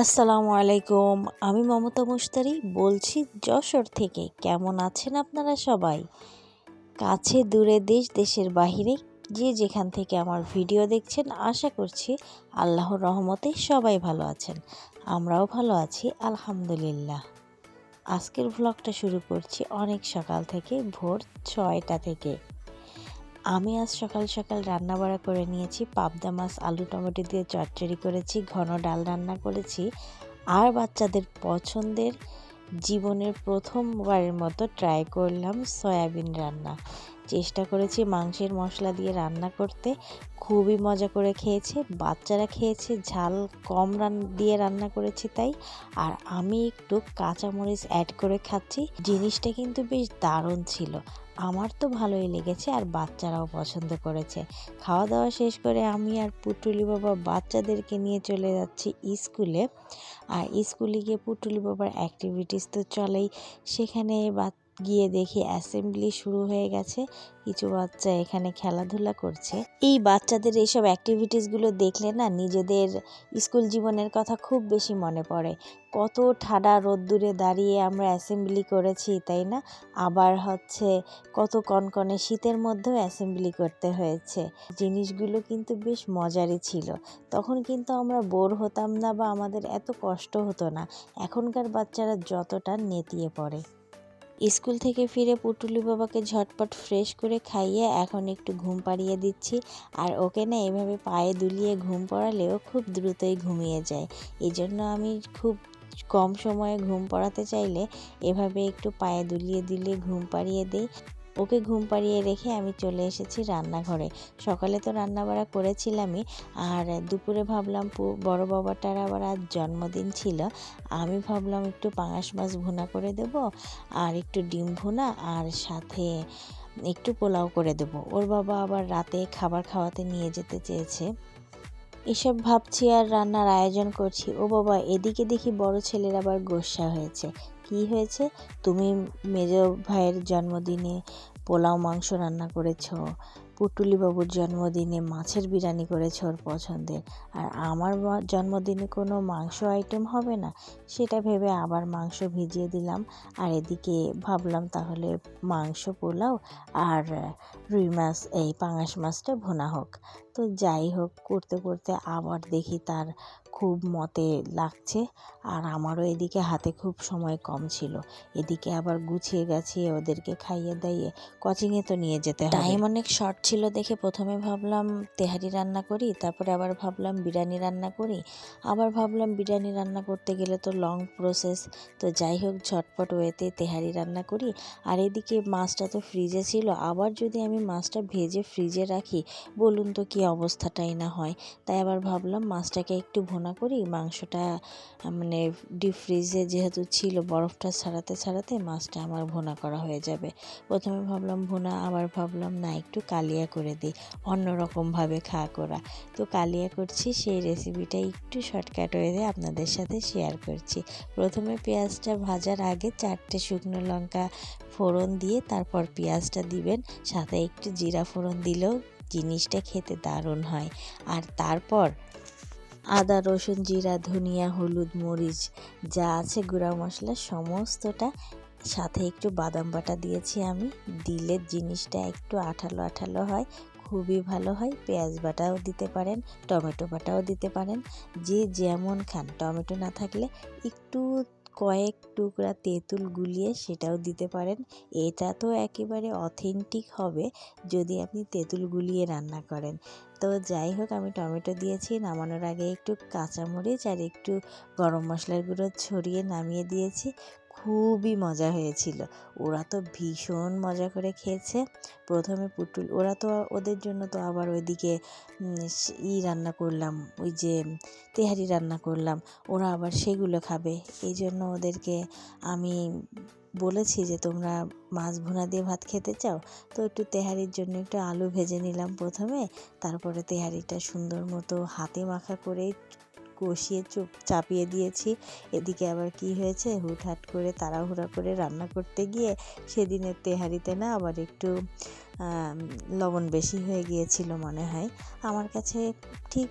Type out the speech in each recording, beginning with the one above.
আসসালামু আলাইকুম, আমি মমতা মুস্তারি বলছি যশোর থেকে। কেমন আছেন আপনারা সবাই? কাছে দূরে দেশ, দেশের বাহিরে যে যেখান থেকে আমার ভিডিও দেখছেন, আশা করছি আল্লাহর রহমতে সবাই ভালো আছেন। আমরাও ভালো আছি, আলহামদুলিল্লাহ। আজকের ভ্লগটা শুরু করছি অনেক সকাল থেকে, ভোর ছয়টা থেকে। আমি আজ সকাল সকাল রান্না বাড়া করে নিয়েছি, পাবদা মাছ, আলু টমেটো দিয়ে চটচড়ি করেছি, ঘন ডাল রান্না করেছি। আর বাচ্চাদের পছন্দের জীবনের প্রথমবারের মতো ট্রাই করলাম সয়াবিন রান্না। চেষ্টা করেছি মাংসের মশলা দিয়ে রান্না করতে। খুবই মজা করে খেয়েছে, বাচ্চারা খেয়েছে, ঝাল কম রান, দিয়ে রান্না করেছি তাই। আর আমি একটু কাঁচামরিচ অ্যাড করে খাচ্ছি, জিনিসটা কিন্তু বেশ দারুণ ছিল। আমার তো ভালোই লেগেছে আর বাচ্চারাও পছন্দ করেছে। খাওয়া দাওয়া শেষ করে আমি আর পুটুলি বাবা বাচ্চাদেরকে নিয়ে চলে যাচ্ছি স্কুলে। আর স্কুলে গিয়ে পুটুলি বাবার অ্যাক্টিভিটিস তো চলেই। সেখানে গিয়ে দেখি অ্যাসেম্বলি শুরু হয়ে গেছে। কিছু বাচ্চা এখানে খেলাধুলা করছে। এই বাচ্চাদের এইসব অ্যাক্টিভিটিসগুলো দেখলে না নিজেদের স্কুল জীবনের কথা খুব বেশি মনে পড়ে। কত ঠাডা রোদ্দুরে দাঁড়িয়ে আমরা অ্যাসেম্বলি করেছি, তাই না? আবার হচ্ছে কত কনকনে শীতের মধ্যেও অ্যাসেম্বলি করতে হয়েছে। জিনিসগুলো কিন্তু বেশ মজারই ছিল। তখন কিন্তু আমরা বোর হতাম না বা আমাদের এত কষ্ট হতো না। এখনকার বাচ্চারা যতটা নেতিয়ে পড়ে। স্কুল থেকে ফিরে পুটুলি বাবাকে ঝটপট ফ্রেশ করে খাইয়ে এখন একটু ঘুম পাড়িয়ে দিচ্ছি। আর ওকে না এভাবে পায়ে দুলিয়ে ঘুম পড়ালেও খুব দ্রুতই ঘুমিয়ে যায়। এই জন্য আমি খুব কম সময়ে ঘুম পড়াতে চাইলে এভাবে একটু পায়ে দুলিয়ে দিলে ঘুম পাড়িয়ে দিই। ওকে ঘুম পাড়িয়ে রেখে আমি চলে এসেছি রান্নাঘরে। সকালে তো রান্না বাড়া করেছিলামই, আর দুপুরে ভাবলাম বড় বাবাটার আবার আজ জন্মদিন ছিল, আমি ভাবলাম একটু পাঙাশ মাছ ভুনা করে দেব, আর একটু ডিম ভুনা, আর সাথে একটু পোলাও করে দেব। ওর বাবা আবার রাতে খাবার খাওয়াতে নিয়ে যেতে চেয়েছে। এসব ভাবছি আর রান্নার আয়োজন করছি। ও বাবা, এদিকে দেখি বড় ছেলের আবার গোসা হয়েছে। কি হয়েছে? তুমি মেজ ভাইয়ের জন্মদিনে পোলাও, মাংস রান্না করেছ। পুটুলি বাবুর জন্মদিনে মাছের বিরিয়ানি করেছে ওর পছন্দের। আর আমার জন্মদিনে কোনো মাংস আইটেম হবে না? সেটা ভেবে আবার মাংস ভিজিয়ে দিলাম। আর এদিকে ভাবলাম তাহলে মাংস, পোলাও আর রুই মাছ, এই পাঙাশ মাছটা ভোনা হোক। তো যাই হোক, করতে করতে আবার দেখি তার খুব মতে লাগছে। আর আমারও এদিকে হাতে খুব সময় কম ছিল। এদিকে আবার গুছিয়ে গেছিয়ে ওদেরকে খাইয়ে দাইয়ে কোচিংয়ে তো নিয়ে যেতে হয় টাইম অনেক শর্ট ছিল দেখে প্রথমে ভাবলাম তেহারি রান্না করি, তারপরে আবার ভাবলাম বিরিয়ানি রান্না করি। আবার ভাবলাম বিরিয়ানি রান্না করতে গেলে তো লং প্রসেস তো যাই হোক, ঝটপট ওয়েতে তেহারি রান্না করি। আর এদিকে মাছটা তো ফ্রিজে ছিল। আবার যদি আমি মাছটা ভেজে ফ্রিজে রাখি, বলুন তো কি অবস্থাটাই না হয়। তাই আবার ভাবলাম মাছটাকে একটু ভোনা করি, মাংসটা মানে ডিপ ফ্রিজে যেহেতু ছিল বরফটা ছাড়াতে ছাড়াতে মাছটা আমার ভোনা করা হয়ে যাবে। প্রথমে ভাবলাম ভোনা, আবার ভাবলাম না, একটু কালিয়া করে দিই অন্যরকমভাবে খা করা। তো কালিয়া করছি, সেই রেসিপিটা একটু শর্টকাট হয়ে আপনাদের সাথে শেয়ার করছি। প্রথমে পেঁয়াজটা ভাজার আগে চারটে শুকনো লঙ্কা ফোড়ন দিয়ে তারপর পেঁয়াজটা দিবেন, সাথে একটু জিরা ফোড়ন দিলেও জিনিসটা খেতে দারুণ হয়। আর তারপর আদা, রসুন, জিরা, ধনিয়া, হলুদ, মরিচ, যা আছে, গুঁড়া মশলা, সমস্তটা সাথে একটু বাদাম বাটা দিয়েছি আমি। দিলে জিনিসটা একটু আঠালো আঠালো হয়, খুবই ভালো হয়। পেঁয়াজ বাটাও দিতে পারেন, টমেটো বাটাও দিতে পারেন। যে যেমন খান, টমেটো না থাকলে একটু কয়েক টুকরা তেঁতুল গুলিয়ে সেটাও দিতে পারেন। এটা তো একেবারে অথেন্টিক হবে, যদি আপনি তেঁতুল গুলিয়ে রান্না করেন। তো যাই হোক, আমি টমেটো দিয়েছি, নামানোর আগে একটু কাঁচামরিচ আর একটু গরম মশলার গুঁড়ো ছড়িয়ে নামিয়ে দিয়েছি। খুবই মজা হয়েছিল। ওরা তো ভীষণ মজা করে খেয়েছে। প্রথমে পুটুল, ওরা তো ওদের জন্য তো আবার ওইদিকে ই রান্না করলাম, ওই যে তেহারি রান্না করলাম, ওরা আবার সেগুলো খাবে। এই জন্য ওদেরকে আমি বলেছি যে তোমরা মাছ ভুনা দিয়ে ভাত খেতে চাও, তো একটু তেহারির জন্য একটু আলু ভেজে নিলাম প্রথমে। তারপরে তেহারিটা সুন্দর মতো হাতে মাখা করে কষিয়ে চুপ চাপিয়ে দিয়েছি। এদিকে আবার কি হয়েছে? হুটহাট করে তাড়াহুড়া করে রান্না করতে গিয়ে সেদিনের তেহারিতে না আবার একটু লবণ বেশি হয়ে গিয়েছিল মনে হয়। আমার কাছে ঠিক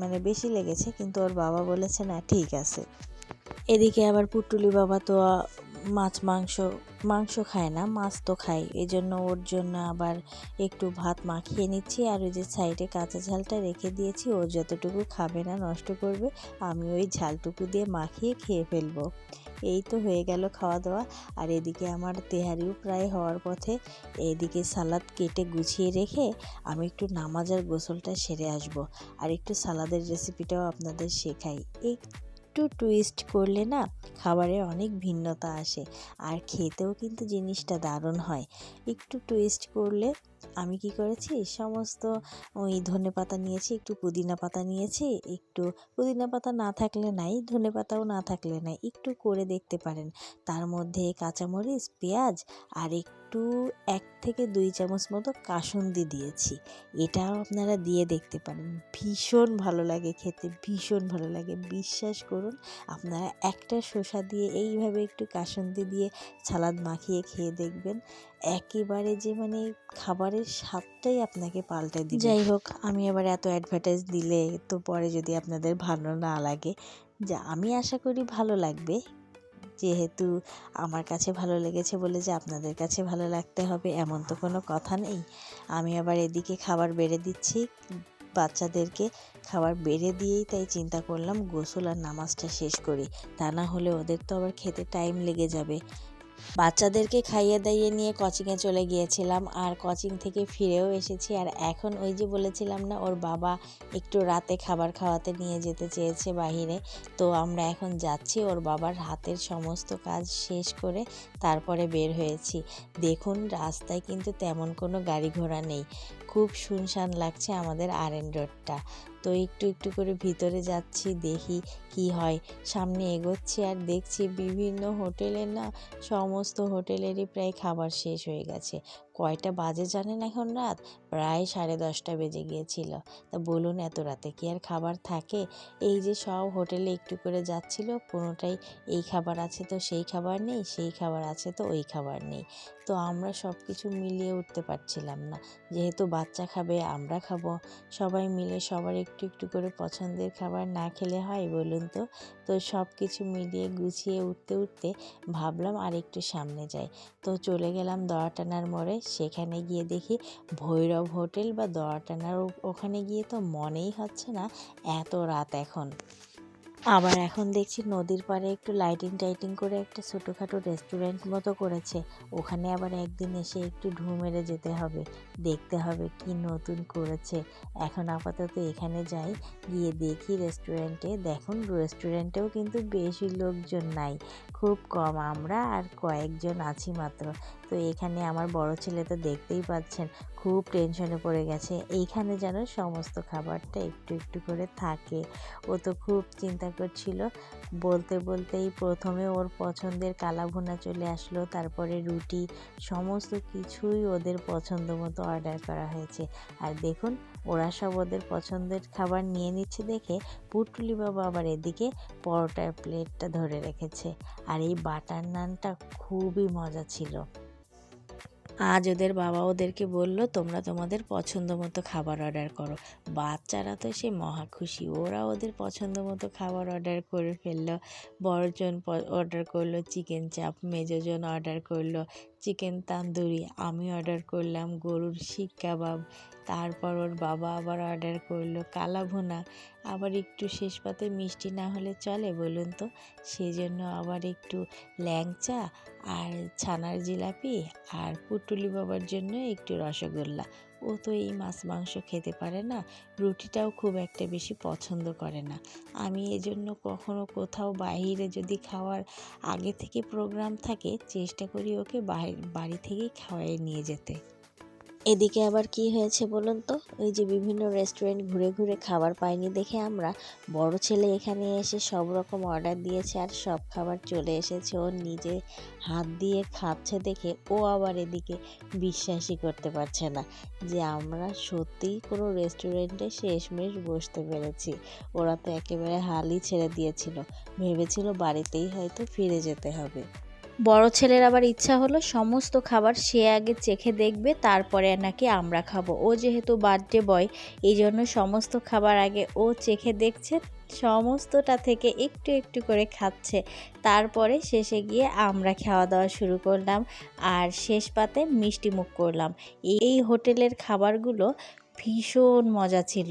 মানে বেশি লেগেছে, কিন্তু ওর বাবা বলেছে, না, ঠিক আছে। এদিকে আবার পুটুলি বাবা তো মাছ, মাংস মাংস খায় না, মাছ তো খায়। এই জন্য ওর জন্য আবার একটু ভাত মাখিয়ে নিচ্ছি আর ওই যে সাইডে কাঁচা ঝালটা রেখে দিয়েছি, ও যতটুকু খাবে না নষ্ট করবে, আমি ওই ঝালটুকু দিয়ে মাখিয়ে খেয়ে ফেলব। এই তো হয়ে গেল খাওয়া দাওয়া আর এদিকে আমার তেহারিও প্রায় হওয়ার পথে এদিকে সালাদ কেটে গুছিয়ে রেখে আমি একটু নামাজ আর গোসলটা সেরে আসব। আর একটু সালাদের রেসিপিটাও আপনাদের শেখাই। একটু টুইস্ট করলে না খাবারের অনেক ভিন্নতা আসে। আর খেতেও কিন্তু জিনিসটা দারুণ হয়। একটু টুইস্ট করলে আমি কি করেছি? সমস্ত ওই ধনে পাতা নিয়েছি, একটু পুদিনা পাতা নিয়েছি, একটু পুদিনা পাতা না থাকলে নাই, ধনে পাতাও না থাকলে নাই, একটু করে দেখতে পারেন। তার মধ্যে কাঁচামরিচ, পেঁয়াজ আর একটু এক থেকে দুই চামচ মতো কাসুন্দি দিয়েছি। এটাও আপনারা দিয়ে দেখতে পারেন। ভীষণ ভালো লাগে খেতে, ভীষণ ভালো লাগে। বিশ্বাস করুন, আপনারা একটা শসা দিয়ে এইভাবে একটু কাসুন্দি দিয়ে সালাদ মাখিয়ে খেয়ে দেখবেন। একেবারে যে মানে খাবারের স্বাদটাই আপনাকে পাল্টে দিবে। যাই হোক, আমি আবার এত অ্যাডভার্টাইজ দিলে তো পরে যদি আপনাদের ভালো না লাগে, যা আমি আশা করি ভালো লাগবে। যেহেতু আমার কাছে ভালো লেগেছে বলে যে আপনাদের কাছে ভালো লাগতে হবে, এমন তো কোনো কথা নেই। আমি আবার এদিকে খাবার বেড়ে দিচ্ছি। বাচ্চাদেরকে খাবার বেড়ে দিয়েই তাই চিন্তা করলাম, গোসল আর নামাজটা শেষ করি। তা না হলে ওদের তো আবার খেতে টাইম লেগে যাবে। বাচ্চাদেরকে খাইয়ে দাইয়ে নিয়ে কোচিংয়ে চলে গিয়েছিলাম আর কোচিং থেকে ফিরেও এসেছি। আর এখন ওই যে বলেছিলাম না, ওর বাবা একটু রাতে খাবার খাওয়াতে নিয়ে যেতে চেয়েছে বাহিরে। তো আমরা এখন যাচ্ছি, ওর বাবার হাতের সমস্ত কাজ শেষ করে তারপরে বের হয়েছি। দেখুন, রাস্তায় কিন্তু তেমন কোনো গাড়ি ঘোড়া নেই। খুব শুনশান লাগছে আমাদের আর এন রোডটা তো একটু একটু করে ভিতরে যাচ্ছি, দেখি কি হয়। সামনে এগোচ্ছি আর দেখছি বিভিন্ন হোটেলের না, সমস্ত হোটেলেরই প্রায় খাবার শেষ হয়ে গেছে। কয়টা বাজে জানেন এখন রাত? প্রায় সাড়ে দশটা বেজে গিয়েছিল। তা বলুন, এত রাতে কি আর খাবার থাকে? এই যে সব হোটেলে একটু করে যাচ্ছিল কোনোটাই এই খাবার আছে তো সেই খাবার নেই, সেই খাবার আছে তো ওই খাবার নেই। তো আমরা সব কিছু মিলিয়ে উঠতে পারছিলাম না। যেহেতু বাচ্চা খাবে, আমরা খাব। সবাই মিলে সবার একটু একটু করে পছন্দের খাবার না খেলে হয় বলুন তো? তো সব কিছু মিলিয়ে গুছিয়ে উঠতে উঠতে ভাবলাম আর একটু সামনে যাই। তো চলে গেলাম দড়াটানার মোড়ে। সেখানে গিয়ে দেখি ভৈরব হোটেল বা দড়াটানার ও- ওখানে গিয়ে তো মনেই হচ্ছে না এত রাত এখন। আবার এখন দেখছি নদীর পাড়ে একটু লাইটিং টাইটিং করে একটা ছোটোখাটো রেস্টুরেন্ট মতো করেছে। ওখানে আবার একদিন এসে একটু ঢু মেরে যেতে হবে, দেখতে হবে কি নতুন করেছে। এখন আপাতত এখানে যাই, গিয়ে দেখি রেস্টুরেন্টে দেখুন রেস্টুরেন্টেও কিন্তু বেশি লোকজন নাই, খুব কম আমরা আর কয়েকজন আছি মাত্র। তো এখানে আমার বড় ছেলে তো দেখতেই পাচ্ছেন, খুব টেনশনে পড়ে গেছে। এইখানে যেন সমস্ত খাবারটা একটু একটু করে থাকে। ও তো খুব চিন্তা করছিল। বলতে বলতেই প্রথমে ওর পছন্দের কালাভুনা চলে আসলো, তারপরে রুটি, সমস্ত কিছুই ওদের পছন্দ মতো অর্ডার করা হয়েছে। আর দেখুন, ওরা সব ওদের পছন্দের খাবার নিয়ে নিচ্ছে দেখে পুটুলি বাবা আবার এদিকে পরোটার প্লেটটা ধরে রেখেছে। আর এই বাটার নানটা খুবই মজা ছিল। আজ ওদের বাবা ওদেরকে বলল, তোমরা তোমাদের পছন্দ মতো খাবার অর্ডার করো। বাচ্চারা তো সে মহা খুশি। ওরা ওদের পছন্দ মতো খাবার অর্ডার করে ফেলল। বড়জন অর্ডার করল, চিকেন চাপ, মেজোজন অর্ডার করল। চিকেন তান্দুরি আমি অর্ডার করলাম, গরুর শিক কাবাব। তারপর ওর বাবা আবার অর্ডার করল কালা ভুনা। আবার একটু শেষ পাতে মিষ্টি না হলে চলে বলুন তো? সেই জন্য আবার একটু ল্যাংচা আর ছানার জিলাপি আর পুটুলি বাবার জন্য একটু রসগোল্লা। ও তো এই মাছ মাংস খেতে পারে না, রুটিটাও খুব একটা বেশি পছন্দ করে না। আমি এজন্য কখনো কোথাও বাইরে যদি খাওয়ার আগে থেকে প্রোগ্রাম থাকে, চেষ্টা করি ওকে বাড়ি থেকেই খাওয়াই নিয়ে যেতে। এদিকে আবার কি হয়েছে বলুন তো? ওই যে বিভিন্ন রেস্টুরেন্ট ঘুরে ঘুরে খাবার পাইনি দেখে আমরা। বড় ছেলে এখানে এসে সব রকম অর্ডার দিয়েছে আর সব খাবার চলে এসেছে। ও নিজে হাত দিয়ে খাচ্ছে দেখে ও আবার এদিকে বিশ্বাসই করতে পারছে না যে আমরা সত্যিই কোনো রেস্টুরেন্টে শেষমেশ বসতে পেরেছি। ওরা তো একেবারে হালই ছেড়ে দিয়েছিল। ভেবেছিল বাড়িতেই হয়তো ফিরে যেতে হবে। বড় ছেলের আবার ইচ্ছা হলো, সমস্ত খাবার সে আগে চেখে দেখবে, তারপরে নাকি আমরা খাব। ও যেহেতু বার্থডে বয় এই জন্য সমস্ত খাবার আগে ও চেখে দেখছে, সমস্তটা থেকে একটু একটু করে খাচ্ছে। তারপরে শেষে গিয়ে আমরা খাওয়া দাওয়া শুরু করলাম, আর শেষ পাতে মিষ্টি মুখ করলাম। এই হোটেলের খাবারগুলো ভীষণ মজা ছিল।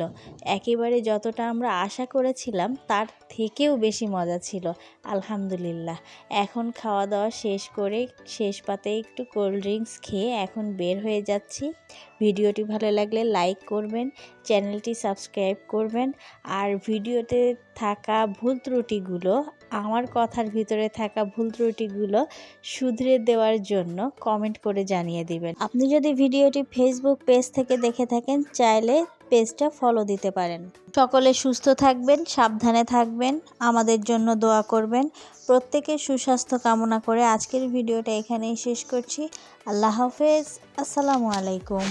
একেবারে যতটা আমরা আশা করেছিলাম, তার থেকেও বেশি মজা ছিল, আলহামদুলিল্লাহ। এখন খাওয়া দাওয়া শেষ করে শেষ পাতে একটু কোল্ড ড্রিঙ্কস খেয়ে এখন বের হয়ে যাচ্ছি। ভিডিওটি ভালো লাগলে লাইক করবেন চ্যানেলটি সাবস্ক্রাইব করবেন, আর ভিডিওতে থাকা ভুল ত্রুটিগুলো আমার কথার ভিতরে থাকা ভুল ত্রুটিগুলো শুধরে দেওয়ার জন্য কমেন্ট করে জানিয়ে দিবেন। আপনি যদি ভিডিওটি ফেসবুক পেজ থেকে দেখে থাকেন, চাইলে পেজটা ফলো দিতে পারেন। সকলে সুস্থ থাকবেন, সাবধানে থাকবেন, আমাদের জন্য দোয়া করবেন। প্রত্যেকের সুস্বাস্থ্য কামনা করে আজকের ভিডিওটা এখানেই শেষ করছি। আল্লাহ হাফেজ, আসসালামু আলাইকুম।